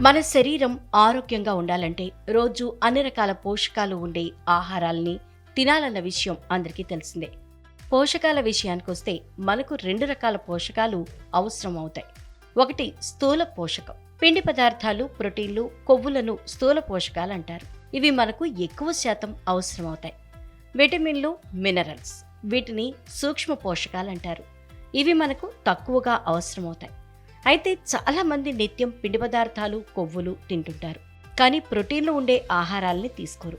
మన శరీరం ఆరోగ్యంగా ఉండాలంటే రోజు అన్ని రకాల పోషకాలు ఉండే ఆహారాల్ని తినాలన్న విషయం అందరికీ తెలిసిందే. పోషకాల విషయానికి వస్తే మనకు రెండు రకాల పోషకాలు అవసరం అవుతాయి ఒకటి స్థూల పోషకం. పిండి పదార్థాలు ప్రోటీన్లు కొవ్వులను స్థూల పోషకాలు అంటారు ఇవి మనకు ఎక్కువ శాతం అవసరం అవుతాయి విటమిన్లు మినరల్స్ వీటిని సూక్ష్మ పోషకాలు అంటారు ఇవి మనకు తక్కువగా అవసరమవుతాయి. అయితే చాలామంది నిత్యం పిండి పదార్థాలు కొవ్వులు తింటుంటారు. కానీ ప్రోటీన్లు ఉండే ఆహారాల్ని తీసుకోరు.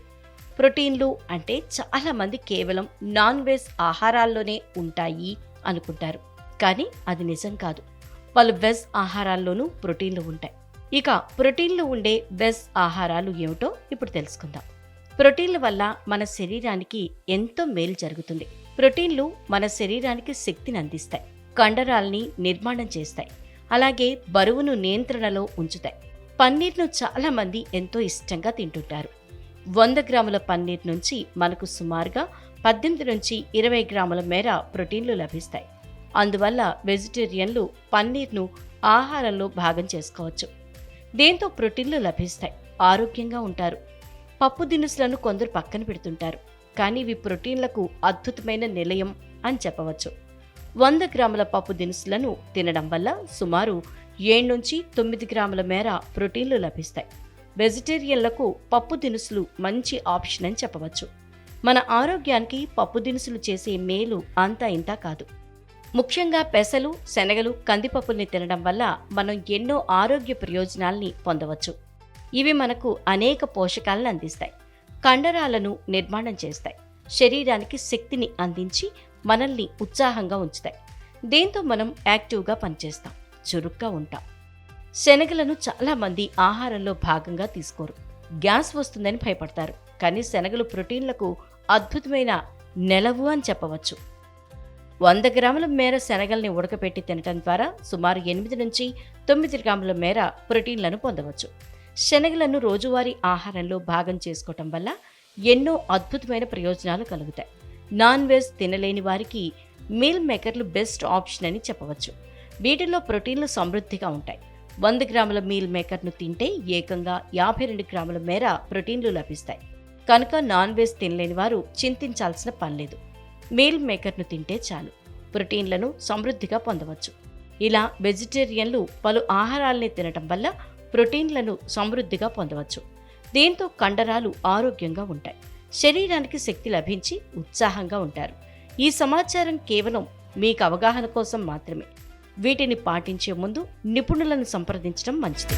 ప్రోటీన్లు అంటే చాలామంది కేవలం నాన్ వెజ్ ఆహారాల్లోనే ఉంటాయి అనుకుంటారు. కానీ అది నిజం కాదు. పలు వెజ్ ఆహారాల్లోనూ ప్రోటీన్లు ఉంటాయి. ఇక ప్రోటీన్లు ఉండే వెజ్ ఆహారాలు ఏమిటో ఇప్పుడు తెలుసుకుందాం. ప్రోటీన్ల వల్ల మన శరీరానికి ఎంతో మేలు జరుగుతుంది. ప్రోటీన్లు మన శరీరానికి శక్తిని అందిస్తాయి. కండరాల్ని నిర్మాణం చేస్తాయి. అలాగే బరువును నియంత్రణలో ఉంచుతాయి. పన్నీర్ను చాలామంది ఎంతో ఇష్టంగా తింటుంటారు. వంద గ్రాముల పన్నీర్ నుంచి మనకు సుమారుగా పద్దెనిమిది నుంచి ఇరవై గ్రాముల మేర ప్రోటీన్లు లభిస్తాయి. అందువల్ల వెజిటేరియన్లు పన్నీర్ను ఆహారంలో భాగం చేసుకోవచ్చు. దీంతో ప్రోటీన్లు లభిస్తాయి. ఆరోగ్యంగా ఉంటారు. పప్పు దినుసులను కొందరు పక్కన పెడుతుంటారు. కానీ ఇవి ప్రోటీన్లకు అద్భుతమైన నిలయం అని చెప్పవచ్చు. వంద గ్రాముల పప్పు దినుసులను తినడం వల్ల సుమారు ఏడు నుంచి తొమ్మిది గ్రాముల మేర ప్రోటీన్లు లభిస్తాయి. వెజిటేరియన్లకు పప్పు దినుసులు మంచి ఆప్షన్ అని చెప్పవచ్చు. మన ఆరోగ్యానికి పప్పు దినుసులు చేసే మేలు అంతా ఇంతా కాదు. ముఖ్యంగా పెసలు శనగలు కందిపప్పుల్ని తినడం వల్ల మనం ఎన్నో ఆరోగ్య ప్రయోజనాల్ని పొందవచ్చు. ఇవి మనకు అనేక పోషకాలను అందిస్తాయి. కండరాలను నిర్మాణం చేస్తాయి. శరీరానికి శక్తిని అందించి మనల్ని ఉత్సాహంగా ఉంచుతాయి. దీంతో మనం యాక్టివ్గా పనిచేస్తాం చురుగ్గా ఉంటాం. శనగలను చాలామంది ఆహారంలో భాగంగా తీసుకోరు. గ్యాస్ వస్తుందని భయపడతారు. కానీ శనగలు ప్రోటీన్లకు అద్భుతమైన నెలవు అని చెప్పవచ్చు. వంద గ్రాముల మేర శనగల్ని ఉడకపెట్టి తినటం ద్వారా సుమారు ఎనిమిది నుంచి తొమ్మిది గ్రాముల మేర ప్రోటీన్లను పొందవచ్చు. శనగలను రోజువారీ ఆహారంలో భాగం చేసుకోవటం వల్ల ఎన్నో అద్భుతమైన ప్రయోజనాలు కలుగుతాయి. నాన్ వెజ్ తినలేని వారికి మీల్ మేకర్లు బెస్ట్ ఆప్షన్ అని చెప్పవచ్చు. వీటిల్లో ప్రోటీన్లు సమృద్ధిగా ఉంటాయి. వంద గ్రాముల మీల్ మేకర్ను తింటే ఏకంగా యాభై రెండు గ్రాముల మేర ప్రోటీన్లు లభిస్తాయి. కనుక నాన్ వెజ్ తినలేని వారు చింతించాల్సిన పనిలేదు మీల్ మేకర్ను తింటే చాలు. ప్రోటీన్లను సమృద్ధిగా పొందవచ్చు. ఇలా వెజిటేరియన్లు పలు ఆహారాల్ని తినటం వల్ల ప్రోటీన్లను సమృద్ధిగా పొందవచ్చు. దీంతో కండరాలు ఆరోగ్యంగా ఉంటాయి. శరీరానికి శక్తి లభించి ఉత్సాహంగా ఉంటారు. ఈ సమాచారం కేవలం మీకు అవగాహన కోసం మాత్రమే. వీటిని పాటించే ముందు నిపుణులను సంప్రదించడం మంచిది.